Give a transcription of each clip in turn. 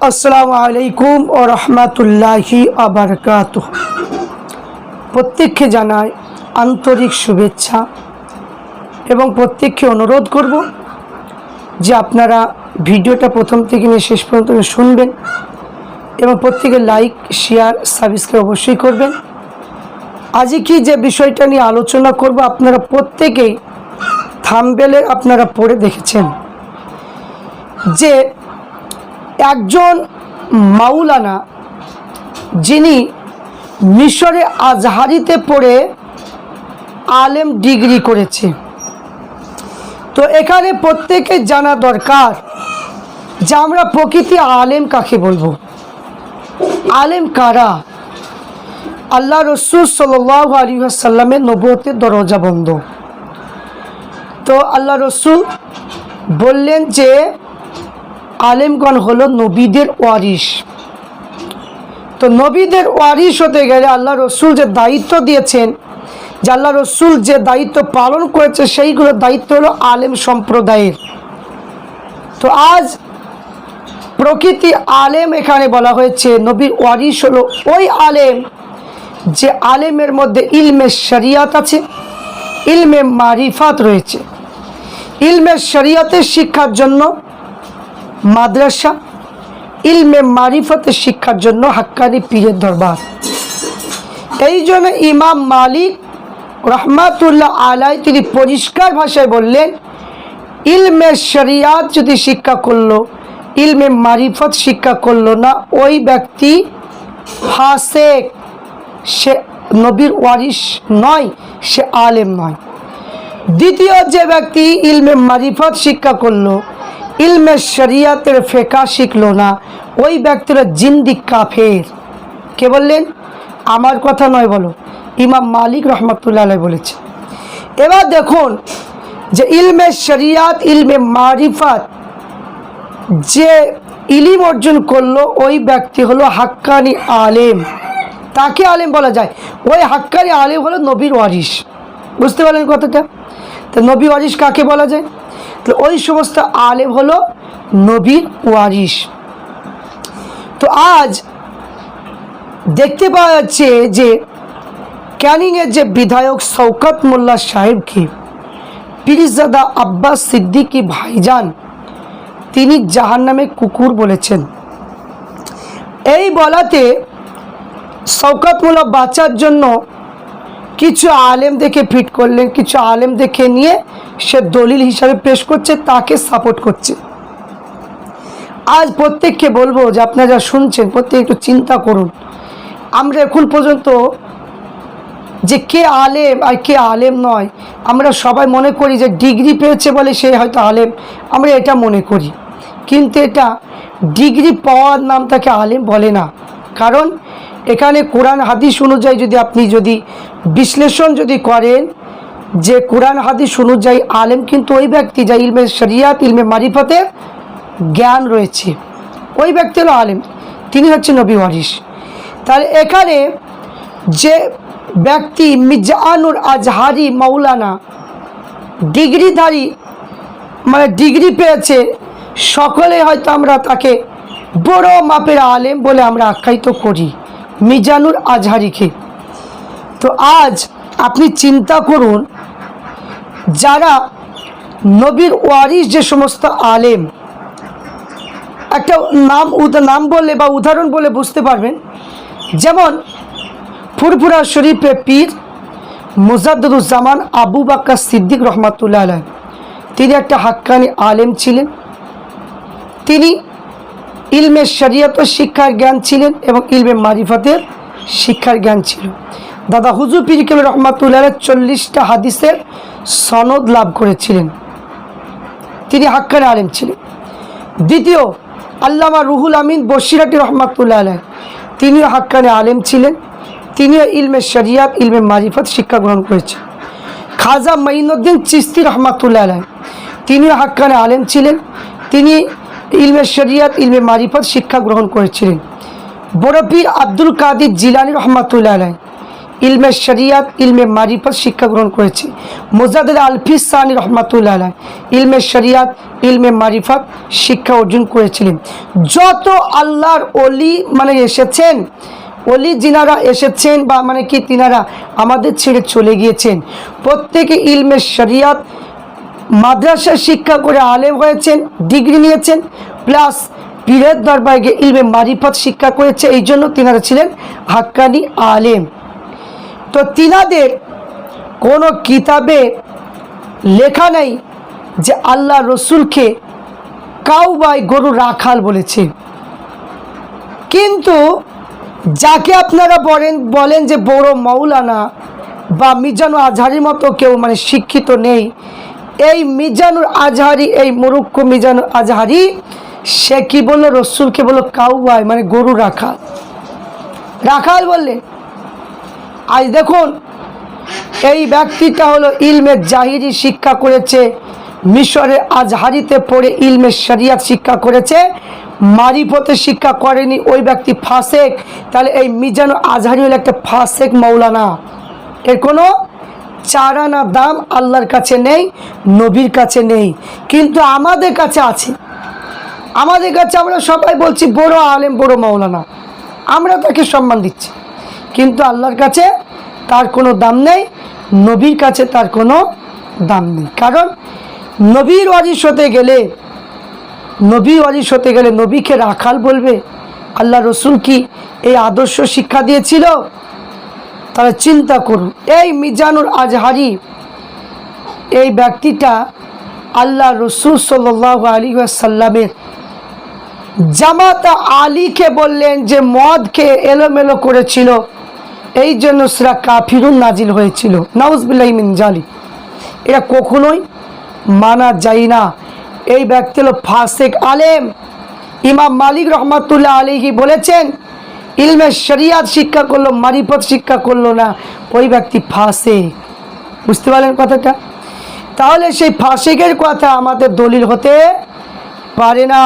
আসসালামু আলাইকুম ও রহমতুল্লাহি আবরকাত প্রত্যেককে জানাই আন্তরিক শুভেচ্ছা এবং প্রত্যেককে অনুরোধ করব যে আপনারা ভিডিওটা প্রথম থেকে নিয়ে শেষ পর্যন্ত শুনবেন এবং প্রত্যেকে লাইক, শেয়ার, সাবস্ক্রাইব অবশ্যই করবেন। আজকে কি যে বিষয়টা নিয়ে আলোচনা করব, আপনারা প্রত্যেকেই থামবেলে আপনারা পড়ে দেখেছেন যে একজন মাওলানা যিনি মিশরে আজহারিতে পড়ে আলেম ডিগ্রি করেছে। তো এখানে প্রত্যেকে জানা দরকার যে আমরা প্রকৃতি আলেম কাকে বলব? আলেম কারা? আল্লাহ রসুল সাল্লাহ আলী নবতের দরজা বন্ধ। তো আল্লাহ রসুল বললেন যে আলেমগণ হলো নবীদের ওয়ারিস তো নবীদের ওয়ারিস হতে গেলে আল্লাহ রসুল যে দায়িত্ব দিয়েছেন, যে আল্লাহ রসুল যে দায়িত্ব পালন করেছে সেইগুলো দায়িত্ব হলো আলেম সম্প্রদায়ের। তো আজ প্রকৃতি আলেম এখানে বলা হয়েছে, নবীর ওয়ারিস হলো ওই আলেম যে আলেমের মধ্যে ইলমে শরিয়াত আছে, ইলমে মারিফাত রয়েছে। ইলমে শরিয়াতের শিক্ষার জন্য মাদ্রাসা, ইলমে মারিফতের শিক্ষার জন্য হাক্কানি পীরের দরবার। এই জন্য ইমাম মালিক রহমাতুল্লাহ আলাই তিনি পরিষ্কার ভাষায় বললেন, ইলমে শরিয়াত যদি শিক্ষা করল, ইলমে মারিফত শিক্ষা করল না, ওই ব্যক্তি ফাসেক, সে নবীর ওয়ারিস নয়, সে আলেম নয়। দ্বিতীয় যে ব্যক্তি ইলমে মারিফত শিক্ষা করল ইলমে শরিয়াতের ফেকা শিখলো না। ওই ব্যক্তিরা জিন্দি কাফের। কে বললেন? আমার কথা নয় বলো। ইমাম মালিক রহমতুল্লাহ বলেছে। এবার দেখুন যে ইলমে শরিয়াত, ইলমে মারিফাত যে ইলিম অর্জন করল, ওই ব্যক্তি হলো হাক্কানি আলেম। তাকে আলেম বলা যায়? ওই হাক্কানি আলেম হলো নবীর ওয়ারিস বুঝতে পারলেন কথাটা? তো নবী ওয়ারিস কাকে বলা যায়? তো ওই সমস্ত আলেম হলো নবীর ওয়ারিস তো আজ দেখতে পাওয়া যাচ্ছে যে ক্যানিংয়ের যে বিধায়ক শৌকত মোল্লা সাহেবকে পিরিজাদা আব্বাস সিদ্দিকি ভাইজান তিনি জাহান নামে কুকুর বলেছেন। এই বলাতে শৌকত মোল্লা বাঁচার জন্য কিছু আলেম দেখে ফিট করলেন, কিছু আলেম দেখে নিয়ে সে দলিল হিসাবে পেশ করছে, তাকে সাপোর্ট করছে। আজ প্রত্যেককে বলব যে আপনারা যা শুনছেন, প্রত্যেক একটু চিন্তা করুন। আমরা এখন পর্যন্ত যে কে আলেম আর কে আলেম নয়, আমরা সবাই মনে করি যে ডিগ্রি পেয়েছে বলে সে হয়তো আলেম, আমরা এটা মনে করি। কিন্তু এটা ডিগ্রি পাওয়ার নাম তাকে আলেম বলে না। কারণ এখানে কোরআন হাদিস অনুযায়ী যদি আপনি যদি বিশ্লেষণ যদি করেন যে কোরআন হাদিস অনুযায়ী আলেম কিন্তু ওই ব্যক্তি যা ইলমে শরিয়াত, ইলমে মারিফতের জ্ঞান রয়েছে, ওই ব্যক্তি হলো আলেম, তিনি হচ্ছে নবী ওয়ারিস তাহলে এখানে যে ব্যক্তি মিজানুর আজহারি মৌলানা ডিগ্রিধারী মানে ডিগ্রি পেয়েছে, সকলে হয়তো আমরা তাকে বড় মাপের আলেম বলে আমরা আখ্যায়িত করি। মিজানুর আজহারিকে। তো আজ আপনি চিন্তা করুন, যারা নবীর ওয়ারিস যে সমস্ত আলেম, একটা নাম নাম বলে বা উদাহরণ বলে বুঝতে পারবেন, যেমন ফুরফুরা শরীফে পীর মুজাদ্দুজ্জামান আবু বাক্কা সিদ্দিক রহমাতুল্লাহ আলহ তিনি একটা হাক্কানি আলেম ছিলেন। তিনি ইলমে শরিয়ত শিক্ষার জ্ঞান ছিলেন এবং ইলমে মারিফতের শিক্ষার জ্ঞান ছিল। দাদা হুজুর পীর কেবল রহমাতুল্লাহ চল্লিশটা হাদিসের সনদ লাভ করেছিলেন। তিনি হাক্কানি আলেম ছিলেন। দ্বিতীয়, আল্লামা রুহুল আমিন বসিরাটি রহমাতুল্লাহ আলহ তিনিও হাক্কানি আলেম ছিলেন। তিনিও ইলমে শরিয়াত, ইলমে মারিফত শিক্ষা গ্রহণ করেছেন। খাজা মঈনুদ্দিন চিস্তি রহমাতুল্লাহ আলহ তিনিও হাক্কানি আলেম ছিলেন। তিনি ইলমে শরিয়াত, ইলমে মারিফত শিক্ষা গ্রহণ করেছিলেন। বড় পীর আব্দুল কাদির জিলানি রহমাতুল্লাহ আলহ ইলমে শরিয়াত, ইলমে মারিফত শিক্ষা গ্রহণ করেছে। মোজাদের আলফিস সানি রহমাতুল্লাহ আলাই ইলমে শরিয়াত, ইলমে মারিফত শিক্ষা অর্জন করেছিলেন। যত আল্লাহর অলি মানে এসেছেন অলি যিনারা এসেছেন বা মানে কি তিনারা আমাদের ছেড়ে চলে গিয়েছেন, প্রত্যেকে ইলমে শরিয়াত মাদ্রাসা শিক্ষা করে আলেম হয়েছেন, ডিগ্রি নিয়েছেন, প্লাস পীরের দরবারে ইলমে মারিফত শিক্ষা করেছে, এই জন্য তিনারা ছিলেন হাক্কানি আলেম। তো তিনাদের কোনো কিতাবে লেখা নেই যে আল্লাহ রসুলকে কাউবাই গরু রাখাল বলেছে। কিন্তু যাকে আপনারা বলেন বলেন যে বড় মৌলানা বা মিজানু আজহারির মতো কেউ মানে শিক্ষিত নেই এই মিজানুর আজহারি, এই মুরুক্ষ মিজানুর আজহারি, সে কি বলল? রসুলকে বলল কাউবাই মানে গরু রাখাল। রাখাল বললে, আজ দেখুন, এই ব্যক্তিটা হলো ইলমের জাহিরি শিক্ষা করেছে, মিশরে আজহারিতে পড়ে ইলমের শরিয়াত শিক্ষা করেছে, মারিফতে শিক্ষা করেনি ওই ব্যক্তি ফাসেক। তাহলে এই মিজানো আজহারি হলো একটা ফাসেক মৌলানা এর কোনো চারানা দাম আল্লাহর কাছে নেই, নবীর কাছে নেই। কিন্তু আমাদের কাছে আছে। আমাদের কাছে আমরা সবাই বলছি, বড় আলেম, বড় মৌলানা আমরা তাকে সম্মান দিচ্ছি। কিন্তু আল্লাহর কাছে তার কোনো দাম নেই, নবীর কাছে তার কোনো দাম নেই। কারণ নবীর ওয়ারিস হতে গেলে নবী ওয়ারিস হতে গেলে নবীকে রাখাল বলবে, আল্লাহ রসুল কি এই আদর্শ শিক্ষা দিয়েছিল? তারা চিন্তা করুন, এই মিজানুর আজহারি, এই ব্যক্তিটা আল্লাহ রসুল সাল্লাহ আলী সাল্লামের জামাতা আলীকে বললেন যে মদকে এলোমেলো করেছিল, এই জন্য সেরা কাফিরুন নাজিল হয়েছিল। নাউজবিল্লাহ জালি এটা কখনোই মানা যায় না। এই ব্যক্তি হলো ফাসেক আলেম। ইমাম মালিক রহমাতুল্লাহ আলীহি বলেছেন ইলমে শরিয়াত শিক্ষা করল, মারিফত শিক্ষা করল না, ওই ব্যক্তি ফাসেক বুঝতে পারলেন কথাটা? তাহলে সেই ফাসেকের কথা আমাদের দলিল হতে পারে না।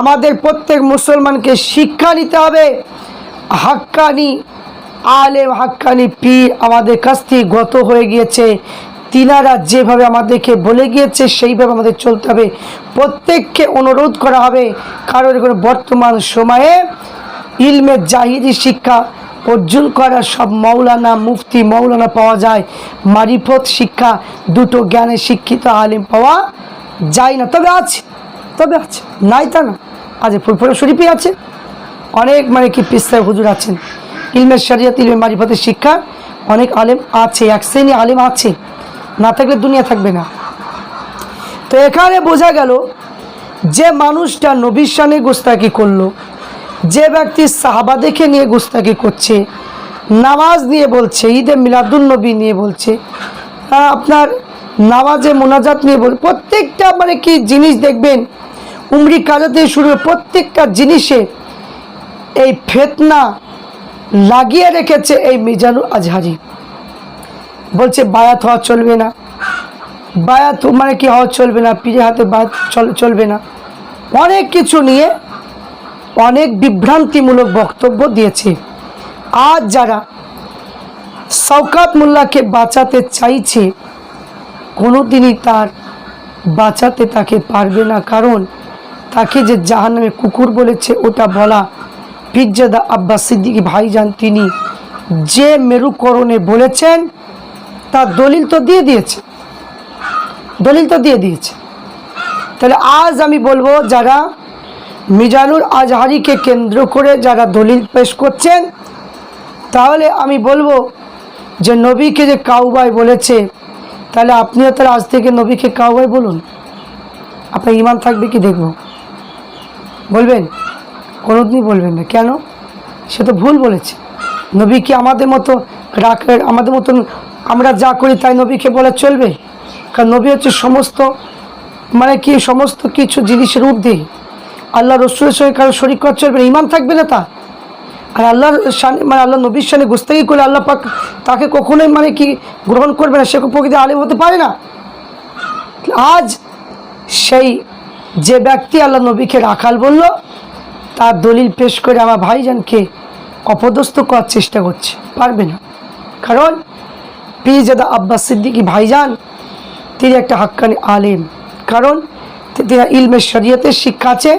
আমাদের প্রত্যেক মুসলমানকে শিক্ষা নিতে হবে। হাক্কানি আলেম, হাক্কানি পীর আমাদের কাছ থেকে গত হয়ে গিয়েছে। তিনারা যেভাবে আমাদেরকে বলে গিয়েছে, সেইভাবে আমাদের চলতে হবে। প্রত্যেককে অনুরোধ করা হবে কারণ এখন বর্তমান সময়ে ইলমের জাহিরি শিক্ষা অর্জন করা সব মৌলানা মুফতি মৌলানা পাওয়া যায়। মারিফত শিক্ষা দুটো জ্ঞানে শিক্ষিত আলিম পাওয়া যায় না। তবে আছে তবে আছে। নাই তা না। আজ ফুরফুরা শরীফই আছে। অনেক মানে কি পিস্তায় হুজুর আছেন। ইলমের শরিয়ত ইলমের মারিফতের শিক্ষা অনেক আলেম আছে, এক শ্রেণি আলেম আছে। না থাকলে দুনিয়া থাকবে না। তো এখানে বোঝা গেল যে মানুষটা নবীর সানে গোস্তাকি করল। যে ব্যক্তি সাহাবা দেখে নিয়ে গোস্তাকি করছে, নামাজ নিয়ে বলছে, ঈদে মিলাদুল নবী নিয়ে বলছে আপনার নামাজে মোনাজাত নিয়ে বল, প্রত্যেকটা মানে কি জিনিস দেখবেন, উমরি কাজাতে শুরু প্রত্যেকটা জিনিসে এই ফেতনা লাগিয়ে রেখেছে এই মিজানুর আজহারি। বলছে, বায়াত হওয়া চলবে না। বায়াত মানে কি হওয়া চলবে না পীরে হাতে বায়াত চল- চলবে না। অনেক কিছু নিয়ে অনেক বিভ্রান্তিমূলক বক্তব্য দিয়েছে। আজ যারা শওকাত মোল্লাকে বাঁচাতে চাইছে, কোনোদিনই তার বাঁচাতে তাকে পারবে না। কারণ তাকে যে জাহান্নামে কুকুর বলেছে, ওটা বলা পিজ্জাদা আব্বাস সিদ্দিকি ভাইজান তিনি যে মেরুকরণে বলেছেন, তার দলিল তো দিয়ে দিয়েছে। দলিল তো দিয়ে দিয়েছে। তাহলে আজ আমি বলব, যারা মিজানুর আজহারিকে কেন্দ্র করে যারা দলিল পেশ করছেন, তাহলে আমি বলব যে নবীকে যে কাউবাই বলেছে, তাহলে আপনিও তাহলে আজ থেকে নবীকে কাউবাই বলুন। আপনার ইমান থাকবে কি দেখব? বলবেন? কোনোদিনই বলবেন না। কেন? সে তো ভুল বলেছে। নবীকে আমাদের মতো রাখ আমাদের মতন আমরা যা করি তাই নবীকে বলে চলবে? কারণ নবী হচ্ছে সমস্ত মানে কি সমস্ত কিছু জিনিসের ঊর্ধ্বে। আল্লাহ রসুলের সঙ্গে কারও শরিক করা চলবে না ইমান থাকবে না তা? আর আল্লাহর সানে মানে আল্লাহ নবীর সামনে গুস্তাকি করলে আল্লাহ পাক তাকে কখনোই মানে কি গ্রহণ করবে না, সে প্রকৃতি আলিম হতে পারে না। আজ সেই যে ব্যক্তি আল্লাহ নবীকে রাখাল বলল, তার দলিল পেশ করে আমার ভাইজানকে অপদস্থ করার চেষ্টা করছে। পারবে না। কারণ পীরজাদা আব্বাস সিদ্দিকী ভাইজান, তিনি একটা হাক্কানি আলেম। কারণ তিনি ইলমে শরীয়তের শিক্ষা আছে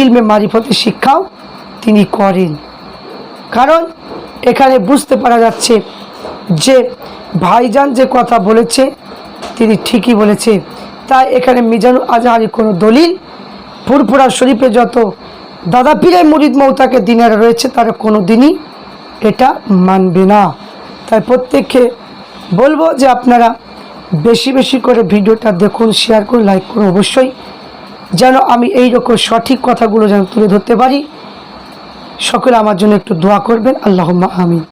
ইলমে মারিফতের শিক্ষাও তিনি করেন। কারণ এখানে বুঝতে পারা যাচ্ছে যে ভাইজান যে কথা বলেছে, তিনি ঠিকই বলেছে। তাই এখানে মিজানুল আজহারি কোনো দলিল, ফুরফুরা শরীফে যত দাদা পীরের মুরিদ মৌতাকে দিনের রয়েছে, তারা কোনো দিনই এটা মানবে না। তাই প্রত্যেককে বলব যে আপনারা বেশি বেশি করে ভিডিওটা দেখুন শেয়ার করুন লাইক করুন অবশ্যই, যেন আমি এই রকম সঠিক কথাগুলো যেন তুলে ধরতে পারি। সকলে আমার জন্য একটু দোয়া করবেন। আল্লাহ আমিন।